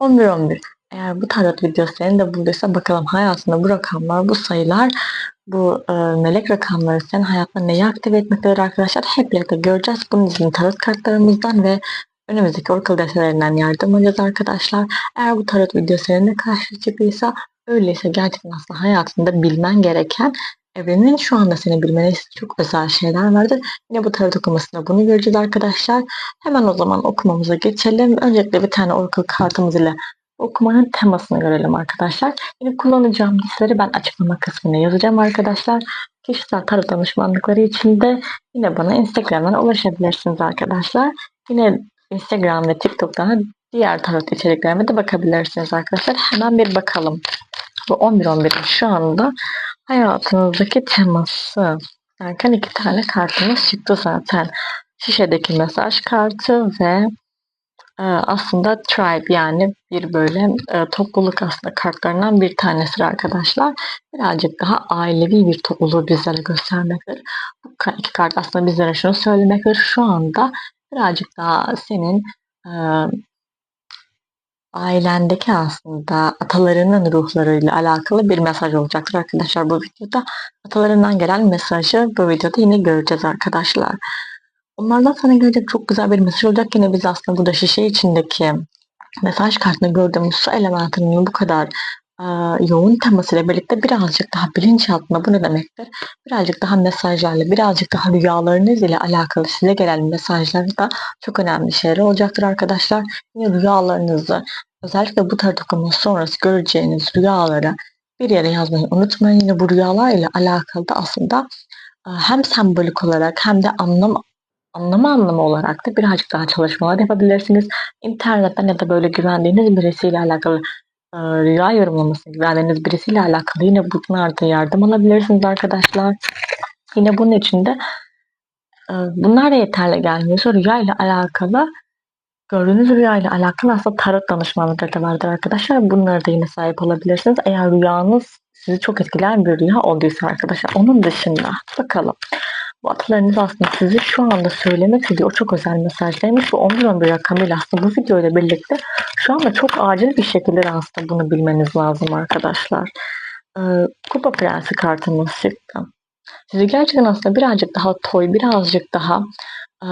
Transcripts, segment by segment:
11-11. Eğer bu tarot videosu seni de bulduysa bakalım hayatında bu rakamlar, bu sayılar, bu e, melek rakamları senin hayatında neyi aktive etmektedir arkadaşlar? Hep birlikte göreceğiz. Bunun için tarot kartlarımızdan ve önümüzdeki Oracle defterlerinden yardım alacağız arkadaşlar. Eğer bu tarot seninle karşı çıktıysa öyleyse gerçekten aslında hayatında bilmen gereken evrenin şu anda seni bilmeni çok özel şeyler vardır. Yine bu tarot okumasında bunu göreceğiz arkadaşlar. Hemen o zaman okumamıza geçelim. Öncelikle bir tane Oracle kartımız ile okumanın temasını görelim arkadaşlar. Yine kullanacağım listeleri ben açıklama kısmına yazacağım arkadaşlar. Kişisel tarot danışmanlıkları için de yine bana Instagram'dan ulaşabilirsiniz arkadaşlar. Yine Instagram ve TikTok'tan diğer tarot içeriklerime de bakabilirsiniz arkadaşlar. Hemen bir bakalım. Bu 11-11'in şu anda hayatınızdaki teması derken iki tane kartımız çıktı zaten. Şişedeki mesaj kartı ve e, aslında tribe yani bir böyle e, topluluk aslında kartlarından bir tanesi arkadaşlar. Birazcık daha ailevi bir topluluğu bizlere göstermektedir. Bu iki kart aslında bizlere şunu söylemektedir. Şu anda birazcık daha senin e, ailendeki aslında atalarının ruhlarıyla alakalı bir mesaj olacaktır arkadaşlar bu videoda. Atalarından gelen mesajı bu videoda yine göreceğiz arkadaşlar. Onlardan sana gelecek çok güzel bir mesaj olacak. Yine biz aslında burada şişe içindeki mesaj kartında gördüğümüz su elementinin bu kadar yoğun temasıyla birlikte birazcık daha bilinçaltında bu ne demektir? Birazcık daha mesajlarla, birazcık daha rüyalarınız ile alakalı size gelen mesajlar da çok önemli şeyler olacaktır arkadaşlar. Yine rüyalarınızı özellikle bu tarot okuması sonrası göreceğiniz rüyaları bir yere yazmayı unutmayın. Yine bu rüyalar ile alakalı da aslında hem sembolik olarak hem de anlam anlama anlamı olarak da birazcık daha çalışmalar yapabilirsiniz. İnternetten ya da böyle güvendiğiniz birisiyle alakalı rüya yorumlamasını güvendiğiniz birisiyle alakalı yine bunlarda yardım alabilirsiniz arkadaşlar. Yine bunun için de e, bunlar da yeterli gelmiyorsa rüya ile alakalı gördüğünüz rüya ile alakalı aslında tarot danışmanlıkları da vardır arkadaşlar. Bunlara da yine sahip olabilirsiniz. Eğer rüyanız sizi çok etkileyen bir rüya olduysa arkadaşlar. Onun dışında bakalım. Bu atalarınız aslında sizi şu anda söylemek istediği o çok özel mesajlarmış. Bu 11-11 rakamıyla aslında bu videoyla birlikte şu anda çok acil bir şekilde aslında bunu bilmeniz lazım arkadaşlar. Ee, Kupa Prensi kartımız çıktı. Sizi gerçekten aslında birazcık daha toy, birazcık daha e,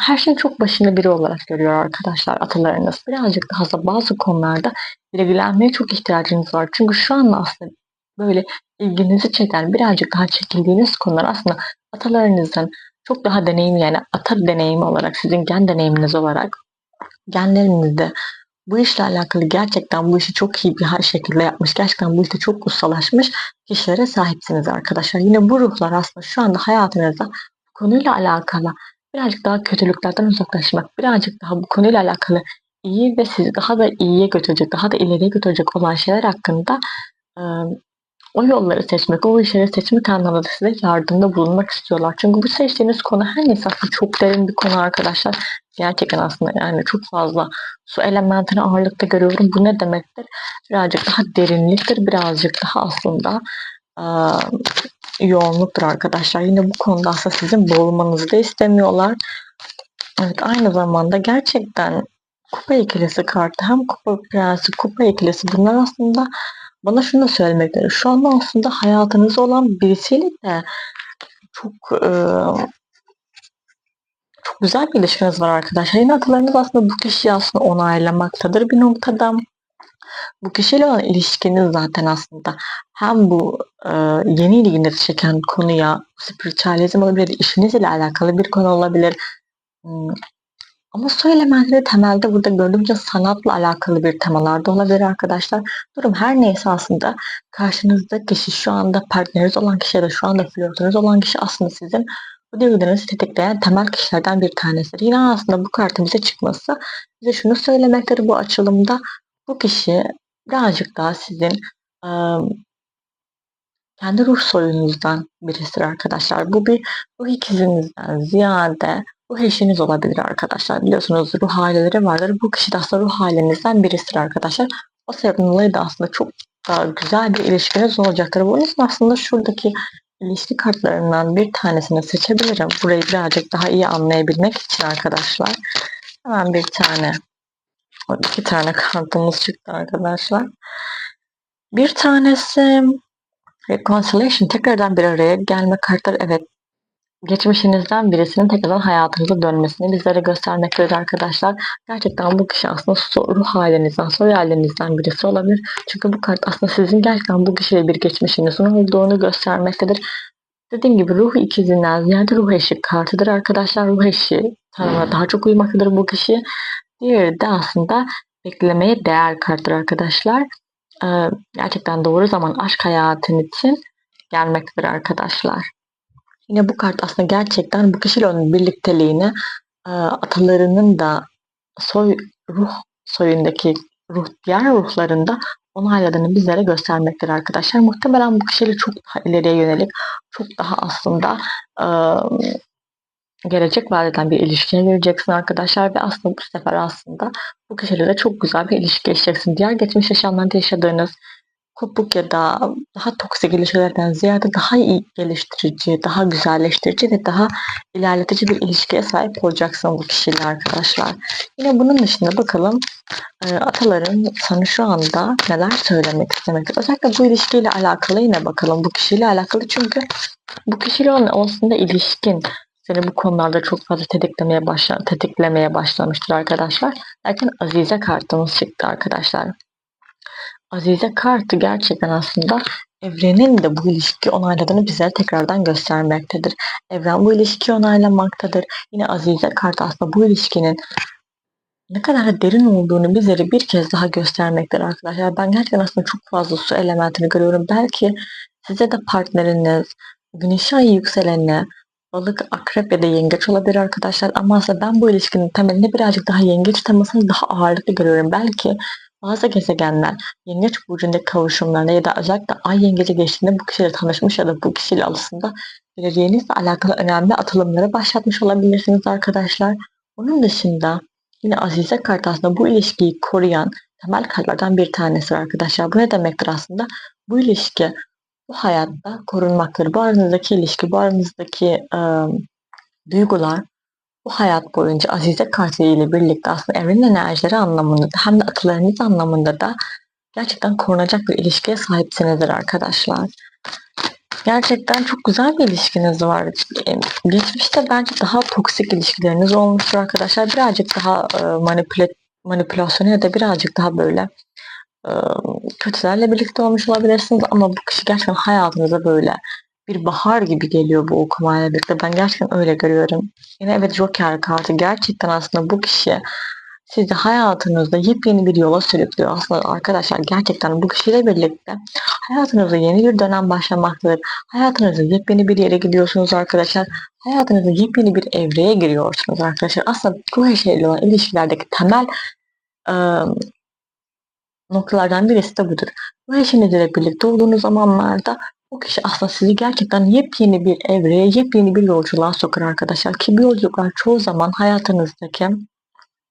her şeyin çok başında biri olarak görüyor arkadaşlar atalarınız. Birazcık daha da bazı konularda ilgilenmeye çok ihtiyacınız var. Çünkü şu anda aslında böyle ilginizi çeken birazcık daha çekildiğiniz konular aslında atalarınızın çok daha deneyim yani ata deneyimi olarak sizin gen deneyiminiz olarak genlerinizde bu işle alakalı gerçekten bu işi çok iyi bir şekilde yapmış, gerçekten bu işte çok ustalaşmış kişilere sahipsiniz arkadaşlar. Yine bu ruhlar aslında şu anda hayatınızda bu konuyla alakalı birazcık daha kötülüklerden uzaklaşmak, birazcık daha bu konuyla alakalı iyi ve sizi daha da iyiye götürecek, daha da ileriye götürecek olan şeyler hakkında o yolları seçmek, o işleri seçmek anlamında size yardımda bulunmak istiyorlar. Çünkü bu seçtiğiniz konu her neyse aslında çok derin bir konu arkadaşlar. Gerçekten aslında yani çok fazla su elementini ağırlıkta görüyorum. Bu ne demektir? Birazcık daha derinliktir. Birazcık daha aslında e, yoğunluktur arkadaşlar. Yine bu konuda aslında sizin boğulmanızı da istemiyorlar. Evet aynı zamanda gerçekten kupa ikilisi kartı hem kupa prensi kupa ikilisi bunlar aslında bana şunu da söylemektedir. Şu anda aslında hayatınızda olan birisiyle de çok e, çok güzel bir ilişkiniz var arkadaşlar. Yine atalarınız aslında bu kişiyi aslında onaylamaktadır bir noktada. Bu kişiyle olan ilişkiniz zaten aslında hem bu e, yeni ilginizi çeken konuya spiritüalizm olabilir, işinizle alakalı bir konu olabilir. Ama su elementleri temelde burada gördüğümce sanatla alakalı bir temalarda olabilir arkadaşlar. Durum her neyse aslında karşınızda kişi şu anda partneriniz olan kişi ya da şu anda flörtünüz olan kişi aslında sizin bu duygularınızı tetikleyen temel kişilerden bir tanesidir. Yine aslında bu kartın bize çıkması bize şunu söylemektedir bu açılımda. Bu kişi birazcık daha sizin ıı, kendi ruh soyunuzdan birisidir arkadaşlar. Bu bir ruh ikizinizden ziyade bu eşiniz olabilir arkadaşlar. Biliyorsunuz ruh aileleri vardır. Bu kişi de aslında ruh ailenizden birisidir arkadaşlar. O sebepten dolayı da aslında çok daha güzel bir ilişkiniz olacaktır. Bunun için aslında şuradaki ilişki kartlarından bir tanesini seçebilirim. Burayı birazcık daha iyi anlayabilmek için arkadaşlar. Hemen bir tane iki tane kartımız çıktı arkadaşlar. Bir tanesi Reconciliation tekrardan bir araya gelme kartları evet geçmişinizden birisinin tekrardan hayatınıza dönmesini bizlere göstermektedir arkadaşlar. Gerçekten bu kişi aslında ruh halinizden, soy halinizden birisi olabilir. Çünkü bu kart aslında sizin gerçekten bu kişiyle bir geçmişinizin olduğunu göstermektedir. Dediğim gibi ruh ikizinden ziyade ruh eşi kartıdır arkadaşlar. Ruh eşi tanımına daha çok uymaktadır bu kişi. Diğeri de aslında beklemeye değer karttır arkadaşlar. Ee, gerçekten doğru zaman aşk hayatın için gelmektedir arkadaşlar. Yine bu kart aslında gerçekten bu kişiyle olan birlikteliğini e, atalarının da soy ruh soyundaki ruh diğer ruhlarında onayladığını bizlere göstermektir arkadaşlar. Muhtemelen bu kişiyle çok daha ileriye yönelik, çok daha aslında e, gelecek vaat eden bir ilişkiye gireceksin arkadaşlar ve aslında bu sefer aslında bu kişiyle çok güzel bir ilişki yaşayacaksın. Diğer geçmiş yaşamlarda yaşadığınız kopuk ya da daha toksik ilişkilerden ziyade daha iyi geliştirici, daha güzelleştirici ve daha ilerletici bir ilişkiye sahip olacaksın bu kişiyle arkadaşlar. Yine bunun dışında bakalım e, ataların sana şu anda neler söylemek istemekte. Özellikle bu ilişkiyle alakalı yine bakalım bu kişiyle alakalı çünkü bu kişiyle olan aslında ilişkin seni bu konularda çok fazla tetiklemeye, başla, tetiklemeye başlamıştır arkadaşlar. Derken Azize kartımız çıktı arkadaşlar. Azize kartı gerçekten aslında evrenin de bu ilişki onayladığını bize tekrardan göstermektedir. Evren bu ilişkiyi onaylamaktadır. Yine Azize kartı aslında bu ilişkinin ne kadar derin olduğunu bizlere bir kez daha göstermektedir arkadaşlar. Ben gerçekten aslında çok fazla su elementini görüyorum. Belki size de partneriniz, güneşi ayı yükselenine, balık, akrep ya da yengeç olabilir arkadaşlar. Ama aslında ben bu ilişkinin temelinde birazcık daha yengeç temasını daha ağırlıklı görüyorum. Belki bazı gezegenler yengeç burcundaki kavuşumlarında ya da özellikle ay yengece geçtiğinde bu kişiyle tanışmış ya da bu kişiyle aslında geleceğinizle alakalı önemli atılımları başlatmış olabilirsiniz arkadaşlar. Onun dışında yine Azize kart aslında bu ilişkiyi koruyan temel kartlardan bir tanesi arkadaşlar. Bu ne demektir aslında? Bu ilişki bu hayatta korunmaktır. Bu aranızdaki ilişki, bu aranızdaki ıı, duygular bu hayat boyunca Azize kartı ile birlikte aslında evrenin enerjileri anlamında da hem de akıllarınız anlamında da gerçekten korunacak bir ilişkiye sahipsinizdir arkadaşlar. Gerçekten çok güzel bir ilişkiniz var. Geçmişte bence daha toksik ilişkileriniz olmuştur arkadaşlar. Birazcık daha manipüle, manipülasyon ya da birazcık daha böyle kötülerle birlikte olmuş olabilirsiniz ama bu kişi gerçekten hayatınıza böyle bir bahar gibi geliyor bu okumayla birlikte. Ben gerçekten öyle görüyorum. Yine evet Joker kartı gerçekten aslında bu kişi sizi hayatınızda yepyeni bir yola sürüklüyor. Aslında arkadaşlar gerçekten bu kişiyle birlikte hayatınızda yeni bir dönem başlamaktadır. Hayatınızda yepyeni bir yere gidiyorsunuz arkadaşlar. Hayatınızda yepyeni bir evreye giriyorsunuz arkadaşlar. Aslında bu eşeğiyle olan ilişkilerdeki temel ıı, noktalardan birisi de budur. Bu eşinizle birlikte olduğunuz zamanlarda o kişi aslında sizi gerçekten yepyeni bir evreye, yepyeni bir yolculuğa sokar arkadaşlar. Ki bu yolculuklar çoğu zaman hayatınızdaki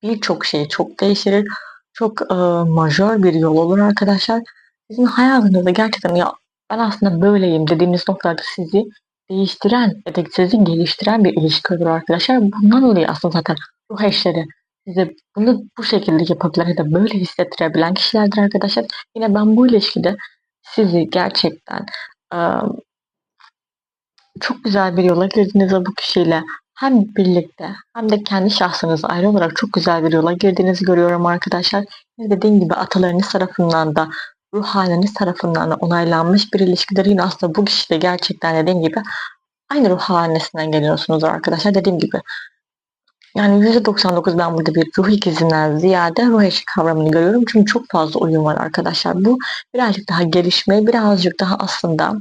birçok şeyi çok değiştirir. Çok e, majör bir yol olur arkadaşlar. Sizin hayatınızda gerçekten ya ben aslında böyleyim dediğiniz noktalarda sizi değiştiren ya da sizi geliştiren bir ilişki olur arkadaşlar. Bundan dolayı aslında zaten ruh eşleri size bunu bu şekilde yapabilen ya da böyle hissettirebilen kişilerdir arkadaşlar. Yine ben bu ilişkide sizi gerçekten çok güzel bir yola girdiğinizde bu kişiyle hem birlikte hem de kendi şahsınız ayrı olarak çok güzel bir yola girdiğinizi görüyorum arkadaşlar. Dediğim gibi atalarınız tarafından da ruh haliniz tarafından da onaylanmış bir ilişkidir. Yine aslında bu kişi de gerçekten dediğim gibi aynı ruh halesinden geliyorsunuz arkadaşlar. Dediğim gibi yani %99 ben burada bir ruh ikizinden ziyade ruh eşi kavramını görüyorum. Çünkü çok fazla uyum var arkadaşlar. Bu birazcık daha gelişme, birazcık daha aslında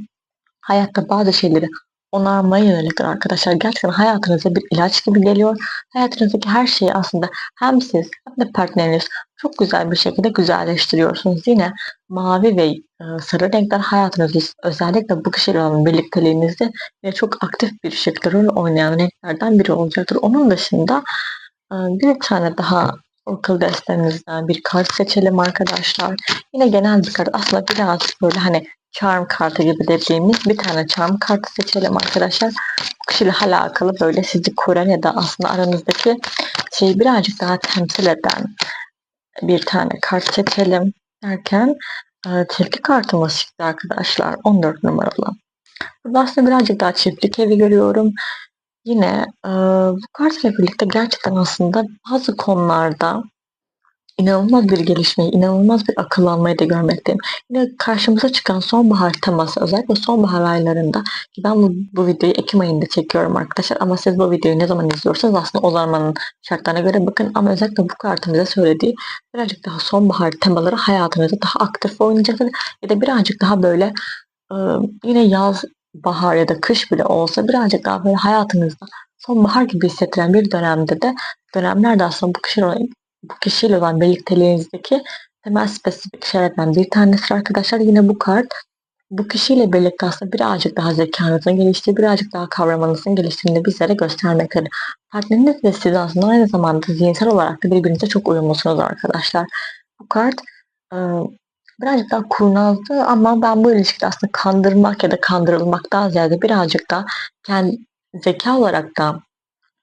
hayatta bazı şeyleri onarmaya yöneliktir arkadaşlar. Gerçekten hayatınıza bir ilaç gibi geliyor. Hayatınızdaki her şeyi aslında hem siz hem de partneriniz çok güzel bir şekilde güzelleştiriyorsunuz. Yine mavi ve e, sarı renkler hayatınızda özellikle bu kişiyle olan birlikteliğinizde ve çok aktif bir şekilde rol oynayan renklerden biri olacaktır. Onun dışında e, bir tane daha akıl destemizden bir kart seçelim arkadaşlar. Yine genel bir kart aslında biraz böyle hani charm kartı gibi dediğimiz bir tane charm kartı seçelim arkadaşlar. Bu kişiyle alakalı böyle sizi koruyan ya da aslında aranızdaki şeyi birazcık daha temsil eden bir tane kart seçelim derken e, tilki kartımız çıktı arkadaşlar. 14 numaralı. Burada aslında birazcık daha çiftlik evi görüyorum. Yine e, bu kartla birlikte gerçekten aslında bazı konularda inanılmaz bir gelişmeyi, inanılmaz bir akıllanmayı da görmekteyim. Yine karşımıza çıkan sonbahar teması, özellikle sonbahar aylarında ki ben bu, bu videoyu Ekim ayında çekiyorum arkadaşlar ama siz bu videoyu ne zaman izliyorsanız aslında o zamanın şartlarına göre bakın ama özellikle bu kartın bize söylediği birazcık daha sonbahar temaları hayatınızda daha aktif oynayacaktır ya da birazcık daha böyle e, yine yaz, bahar ya da kış bile olsa birazcık daha böyle hayatınızda sonbahar gibi hissettiren bir dönemde de dönemlerde aslında bu kişiyle olan, bu kişiyle olan birlikteliğinizdeki temel spesifik şeylerden bir tanesi arkadaşlar. Yine bu kart bu kişiyle birlikte aslında birazcık daha zekanızın geliştiği, birazcık daha kavramanızın geliştiğini bizlere göstermektedir. Partneriniz ve siz aslında aynı zamanda zihinsel olarak da birbirinize çok uyumlusunuz arkadaşlar. Bu kart e, birazcık daha kurnazdı ama ben bu ilişkide aslında kandırmak ya da kandırılmaktan ziyade birazcık da kendi zeka olarak da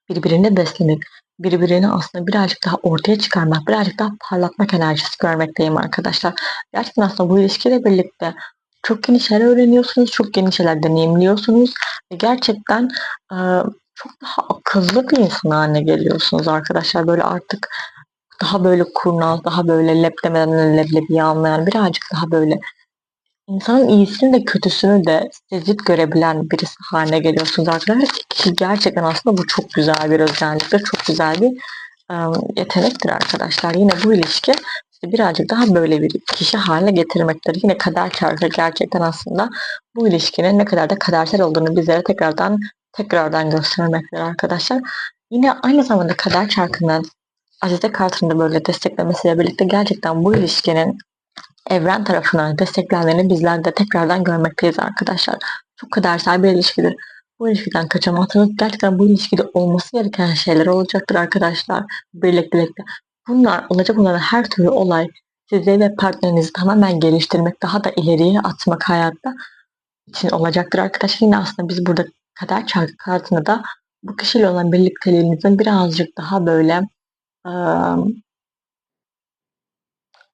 birbirini beslemek, birbirini aslında birazcık daha ortaya çıkarmak, birazcık daha parlatmak enerjisi görmekteyim arkadaşlar. Gerçekten aslında bu ilişkiyle birlikte çok yeni şeyler öğreniyorsunuz, çok yeni şeyler deneyimliyorsunuz ve gerçekten e, çok daha akıllı bir insan haline geliyorsunuz arkadaşlar. Böyle artık daha böyle kurnaz, daha böyle lep demeden leblebiyi anlayan, birazcık daha böyle insanın iyisini de kötüsünü de sezip görebilen birisi haline geliyorsunuz arkadaşlar. Ki gerçekten aslında bu çok güzel bir özelliktir, çok güzel bir ıı, yetenektir arkadaşlar. Yine bu ilişki işte birazcık daha böyle bir kişi haline getirmektir. Yine kader çarpı gerçekten aslında bu ilişkinin ne kadar da kadersel olduğunu bizlere tekrardan tekrardan göstermektir arkadaşlar. Yine aynı zamanda kader çarkının Azize kartını da böyle desteklemesiyle birlikte gerçekten bu ilişkinin evren tarafından desteklendiğini bizler de tekrardan görmekteyiz arkadaşlar. Çok kadersel bir ilişkidir. Bu ilişkiden kaçamazsınız. Gerçekten bu ilişkide olması gereken şeyler olacaktır arkadaşlar. Birliktelikte. Bunlar olacak olan her türlü olay sizi ve partnerinizi tamamen geliştirmek, daha da ileriye atmak hayatta için olacaktır arkadaşlar. Yine aslında biz burada kader çarkı kartını da bu kişiyle olan birlikteliğinizin birazcık daha böyle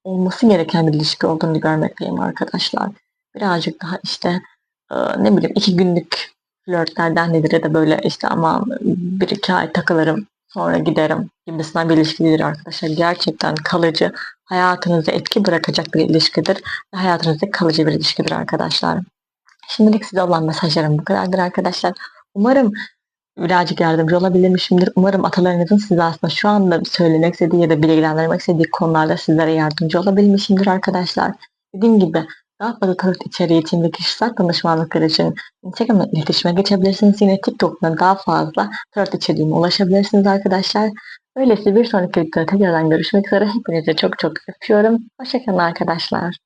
olması gereken bir ilişki olduğunu görmekteyim arkadaşlar. Birazcık daha işte ne bileyim iki günlük flörtlerden nedir ya da böyle işte ama bir iki ay takılırım sonra giderim gibisinden bir ilişkidir arkadaşlar. Gerçekten kalıcı, hayatınızda etki bırakacak bir ilişkidir ve hayatınızda kalıcı bir ilişkidir arkadaşlar. Şimdilik size olan mesajlarım bu kadardır arkadaşlar. Umarım birazcık yardımcı olabilmişimdir. Umarım atalarınızın size aslında şu anda söylemek istediği ya da bilgilendirmek istediği konularda sizlere yardımcı olabilmişimdir arkadaşlar. Dediğim gibi daha fazla tarot içeriği için ve kişisel danışmanlıklar için Instagram'dan iletişime geçebilirsiniz. Yine TikTok'ta daha fazla tarot içeriğime ulaşabilirsiniz arkadaşlar. Öyleyse bir sonraki videoda tekrardan görüşmek üzere. Hepinize çok çok öpüyorum. Hoşçakalın arkadaşlar.